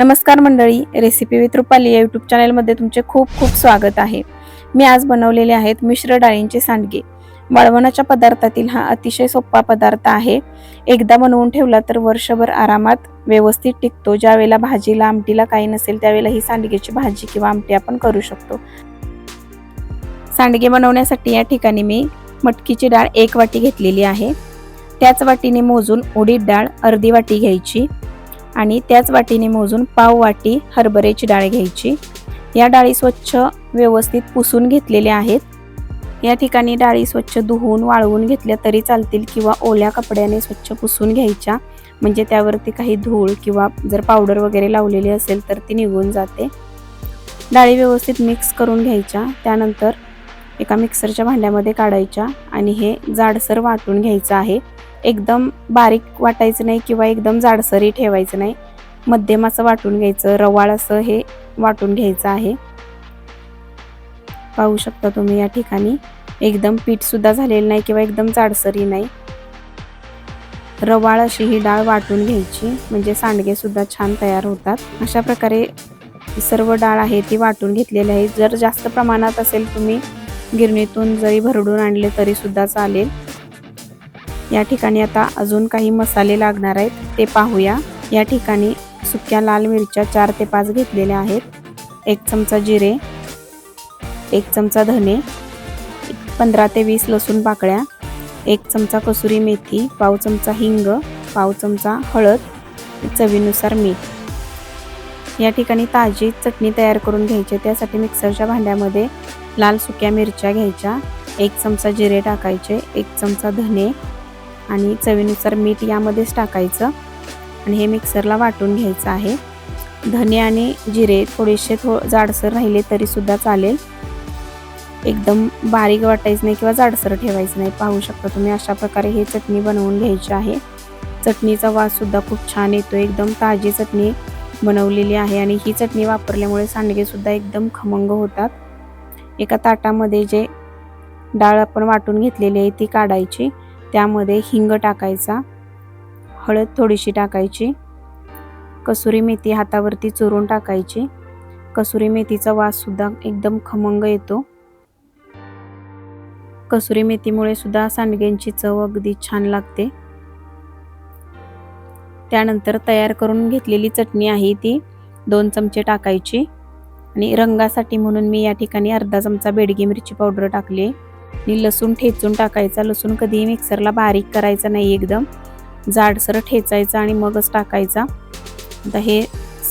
नमस्कार मंडळी recipe with Rupali या यूट्यूब चॅनलमध्ये तुमचे खूप खूप स्वागत आहे. मी आज बनवलेले आहेत मिश्र डाळींचे सांडगे. वाळवणाच्या पदार्थातील हा अतिशय सोपा पदार्थ आहे. एकदा बनवून ठेवला तर वर्षभर आरामात व्यवस्थित टिकतो. ज्यावेळेला भाजीला आमटीला काही नसेल त्यावेळेला ही सांडगेची भाजी किंवा आमटी आपण करू शकतो. सांडगे बनवण्यासाठी या ठिकाणी मी मटकीची डाळ एक वाटी घेतलेली आहे. त्याच वाटीने मोजून उडीद डाळ अर्धी वाटी घ्यायची. आणि त्याच वाटीने मोजून पाव वाटी हरभऱ्याची डाळ घ्यायची. या डाळी स्वच्छ व्यवस्थित पुसून घेतलेल्या आहेत. या ठिकाणी डाळी स्वच्छ धुवून वाळवून घेतल्या तरी चालतील किंवा ओल्या कपड्याने स्वच्छ पुसून घ्यायच्या. म्हणजे त्यावरती काही धूळ किंवा जर पावडर वगैरे लावलेली असेल तर ती निघून जाते. डाळी व्यवस्थित मिक्स करून घ्यायच्या. त्यानंतर एका मिक्सरच्या भांड्यामध्ये काढायच्या आणि हे जाडसर वाटून घ्यायचं आहे. एकदम बारीक वाटायचं नाही किंवा एकदम जाडसरी ठेवायचं नाही. मध्यम असं वाटून घ्यायचं रवाळ असं हे वाटून घ्यायचं आहे. पाहू शकता तुम्ही या ठिकाणी. एकदम पीठसुद्धा झालेलं नाही किंवा एकदम जाडसरी नाही. रवाळ अशी ही डाळ वाटून घ्यायची. म्हणजे सांडगेसुद्धा छान तयार होतात. अशा प्रकारे सर्व डाळ आहे ती वाटून घेतलेली आहे. जर जास्त प्रमाणात असेल तुम्ही गिरणीतून जरी भरडून आणले तरीसुद्धा चालेल. या ठिकाणी आता अजून काही मसाले लागणार आहेत. ते पाहूया. या ठिकाणी सुक्या लाल मिरच्या चार ते पाच घेतलेल्या आहेत. एक चमचा जिरे एक चमचा धने पंधरा ते वीस लसूण पाकळ्या एक चमचा कसुरी मेथी पाव चमचा हिंग पाव चमचा हळद चवीनुसार मीठ. या ठिकाणी ताजी चटणी तयार करून घ्यायची त्यासाठी मिक्सरच्या भांड्यामध्ये लाल सुक्या मिरच्या घ्यायच्या. एक चमचा जिरे टाकायचे एक चमचा धने आणि चवीनुसार मीठ यामध्येच टाकायचं. आणि हे मिक्सरला वाटून घ्यायचं आहे. धने आणि जिरे थोडेसे थो जाडसर राहिले तरीसुद्धा चालेल. एकदम बारीक वाटायचं नाही किंवा जाडसर ठेवायचं नाही. पाहू शकता तुम्ही अशा प्रकारे ही चटणी बनवून घ्यायची आहे. चटणीचा वाससुद्धा खूप छान येतो. एकदम ताजी चटणी बनवलेली आहे आणि ही चटणी वापरल्यामुळे सांडगेसुद्धा एकदम खमंग होतात. एका ताटामध्ये जे डाळ आपण वाटून घेतलेली आहे ती काढायची. त्यामध्ये हिंग टाकायचा हळद थोडीशी टाकायची कसुरी मेथी हातावरती चुरून टाकायची. कसुरी मेथीचा वाससुद्धा एकदम खमंग येतो. कसुरी मेथीमुळे सुद्धा सांडग्यांची चव अगदी छान लागते. त्यानंतर तयार करून घेतलेली चटणी आहे ती दोन चमचे टाकायची. आणि रंगासाठी म्हणून मी या ठिकाणी अर्धा चमचा बेडगी मिरची पावडर टाकली. आणि लसूण ठेचून टाकायचा. लसूण कधीही मिक्सरला बारीक करायचा नाही एकदम. जाडसर ठेचायचा आणि मगच टाकायचा. आता हे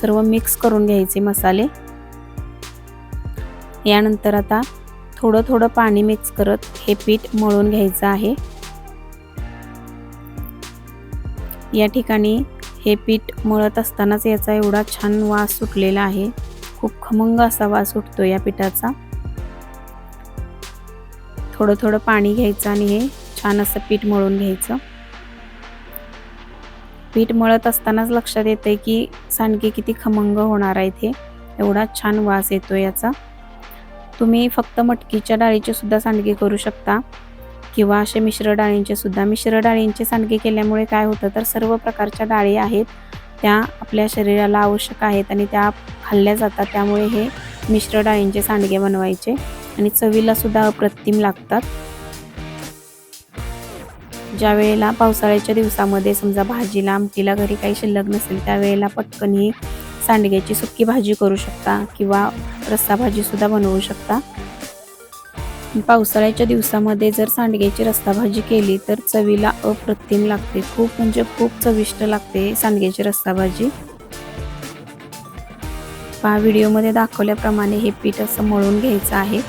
सर्व मिक्स करून घ्यायचे मसाले. यानंतर आता थोडं थोडं पाणी मिक्स करत हे पीठ मळून घ्यायचं आहे. या ठिकाणी हे पीठ मळत असतानाच याचा एवढा छान वास सुटलेला आहे. खूप खमंग असा वास सुटतो या पिठाचा. थोडं थोडं पाणी घ्यायचं आणि हे छान असं पीठ मळून घ्यायचं. पीठ मळत असतानाच लक्षात येते की सांडगे किती खमंग होणार आहे ते एवढा छान वास येतो याचा. तुम्ही फक्त मटकीच्या डाळीचे सुद्धा सांडगे करू शकता किंवा असे मिश्र डाळींचे सुद्धा. मिश्र डाळींचे सांडगे केल्यामुळे काय होतं तर सर्व प्रकारच्या डाळी आहेत त्या आपल्या शरीराला आवश्यक आहेत आणि त्या खाल्ल्या जातात. त्यामुळे हे मिश्र डाळींचे सांडगे बनवायचे. आणि चवीला सुद्धा अप्रतिम लागतात. ज्या वेळेला पावसाळ्याच्या दिवसामध्ये समजा भाजीला आमटीला घरी काही शिल्लक नसेल त्यावेळेला पटकन ही सांडग्याची सुकी भाजी करू शकता किंवा रस्सा भाजी सुद्धा बनवू शकता. पावसाळ्याच्या दिवसामध्ये जर सांडग्याची रस्सा भाजी केली तर चवीला अप्रतिम लागते. खूप म्हणजे खूप चविष्ट लागते सांडग्याची रस्सा भाजी. पहा व्हिडिओमध्ये दाखवल्याप्रमाणे हे पीठ असं मळून घ्यायचं आहे.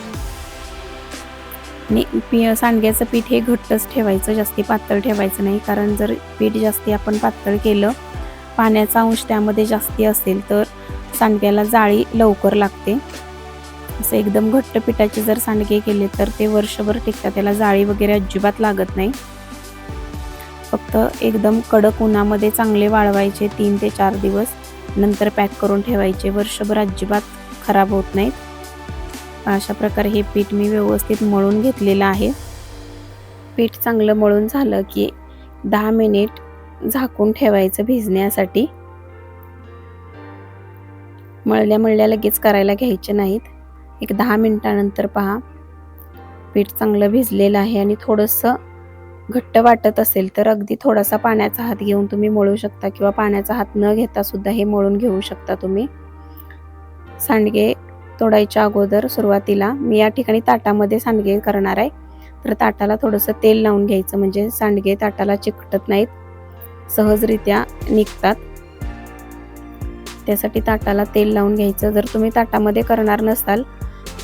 आणि पी सांडग्याचं पीठ हे घट्टच ठेवायचं जास्ती पातळ ठेवायचं नाही. कारण जर पीठ जास्ती आपण पातळ केलं पाण्याचा अंश त्यामध्ये जास्ती असेल तर सांडग्याला जाळी लवकर लागते. असं एकदम घट्ट पिठाचे जर सांडगे केले तर ते वर्षभर टिकतात. त्याला जाळी वगैरे अजिबात लागत नाही. फक्त एकदम कडक उन्हामध्ये चांगले वाळवायचे तीन ते चार दिवस. नंतर पॅक करून ठेवायचे. वर्षभर अजिबात खराब होत नाहीत. अशा प्रकारे हे पीठ मी व्यवस्थित मळून घेतलेलं आहे. पीठ चांगलं मळून झालं की दहा मिनिट झाकून ठेवायचं भिजण्यासाठी. मळल्या मळल्या लगेच करायला घ्यायचे नाहीत. एक दहा मिनिटानंतर पहा. पीठ चांगलं भिजलेलं आहे आणि थोडंसं घट्ट वाटत असेल तर अगदी थोडासा पाण्याचा हात घेऊन तुम्ही मळू शकता किंवा पाण्याचा हात न घेता सुद्धा हे मळून घेऊ शकता तुम्ही. सांडगे तोडायच्या अगोदर सुरुवातीला मी या ठिकाणी ताटामध्ये सांडगे करणार आहे. तर ताटाला थोडंसं तेल लावून घ्यायचं म्हणजे सांडगे ताटाला चिकटत नाहीत. सहजरित्या निघतात. त्यासाठी ताटाला तेल लावून घ्यायचं. जर तुम्ही ताटामध्ये करणार नसाल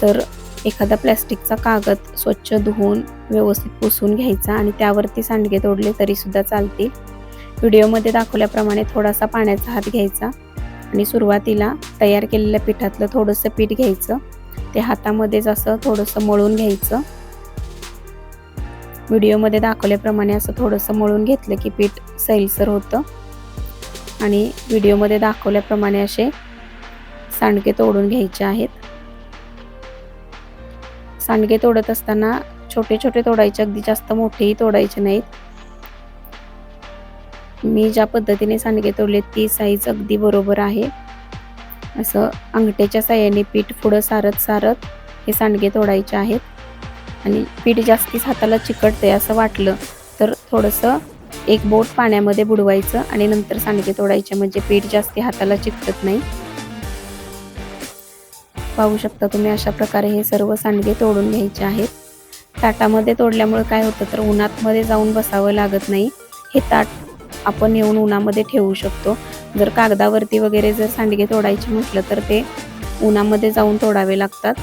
तर एखादा प्लॅस्टिकचा कागद स्वच्छ धुवून व्यवस्थित पुसून घ्यायचा आणि त्यावरती सांडगे तोडले तरीसुद्धा चालतील. व्हिडिओमध्ये दाखवल्याप्रमाणे थोडासा पाण्याचा हात घ्यायचा. आणि सुरुवातीला तयार केलेल्या पिठातलं थोडंसं पीठ घ्यायचं. ते हातामध्येच असं थोडंसं मळून घ्यायचं. व्हिडिओमध्ये दाखवल्याप्रमाणे असं थोडंसं मळून घेतलं की पीठ सैलसर होतं. आणि व्हिडिओमध्ये दाखवल्याप्रमाणे असे सांडगे तोडून घ्यायचे आहेत. सांडगे तोडत असताना छोटे छोटे तोडायचे अगदी जास्त मोठेही तोडायचे नाहीत. मी ज्या पद्धतीने सांडगे तोडले ती साईज अगदी बरोबर आहे. असं अंगठ्याच्या साह्याने पीठ पुढं सारत सारत हे सांडगे तोडायचे आहेत. आणि पीठ जास्तीच हाताला चिकटते असं वाटलं तर थोडंसं एक बोट पाण्यामध्ये बुडवायचं आणि नंतर सांडगे तोडायचे म्हणजे पीठ जास्ती हाताला चिकटत नाही. पाहू शकता तुम्ही अशा प्रकारे हे सर्व सांडगे तोडून घ्यायचे आहेत. ताटामध्ये तोडल्यामुळे काय होतं तर उन्हातमध्ये जाऊन बसावं लागत नाही. हे ताट आपण येऊन उन्हामध्ये ठेवू शकतो. जर कागदावरती वगैरे जर सांडगे तोडायचे म्हटलं तर ते उन्हामध्ये जाऊन तोडावे लागतात.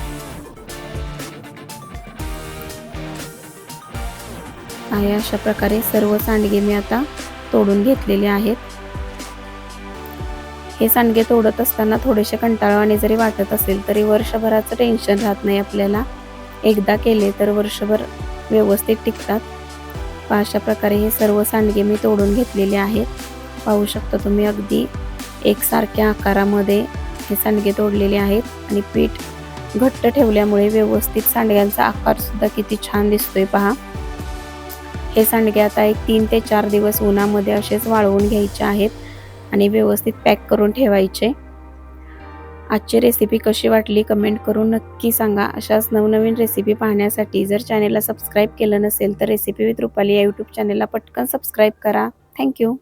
आहे अशा प्रकारे सर्व सांडगे मी आता तोडून घेतलेले आहेत. हे सांडगे तोडत असताना थोडेसे कंटाळवाने जरी वाटत असेल तरी वर्षभराचं टेन्शन राहत नाही आपल्याला. एकदा केले तर वर्षभर व्यवस्थित टिकतात. अशा प्रकारे हे सर्व सांडगे मी तोडून घेतलेले आहेत. पाहू शकता तुम्ही अगदी एकसारख्या आकारामध्ये हे सांडगे तोडलेले आहेत आणि पीठ घट्ट ठेवल्यामुळे व्यवस्थित सांडग्यांचा आकारसुद्धा किती छान दिसतोय पहा. हे सांडगे आता एक तीन ते चार दिवस उन्हामध्ये असेच वाळवून घ्यायचे आहेत आणि व्यवस्थित पॅक करून ठेवायचे. आजची रेसिपी कशी वाटली कमेंट करून नक्की सांगा. अशाच नवनवीन रेसिपी पाहण्यासाठी जर चॅनेलला सबस्क्राईब केलं नसेल तर रेसिपी विथ रुपाली या यूट्यूब चॅनेलला पटकन सबस्क्राईब करा. थँक्यू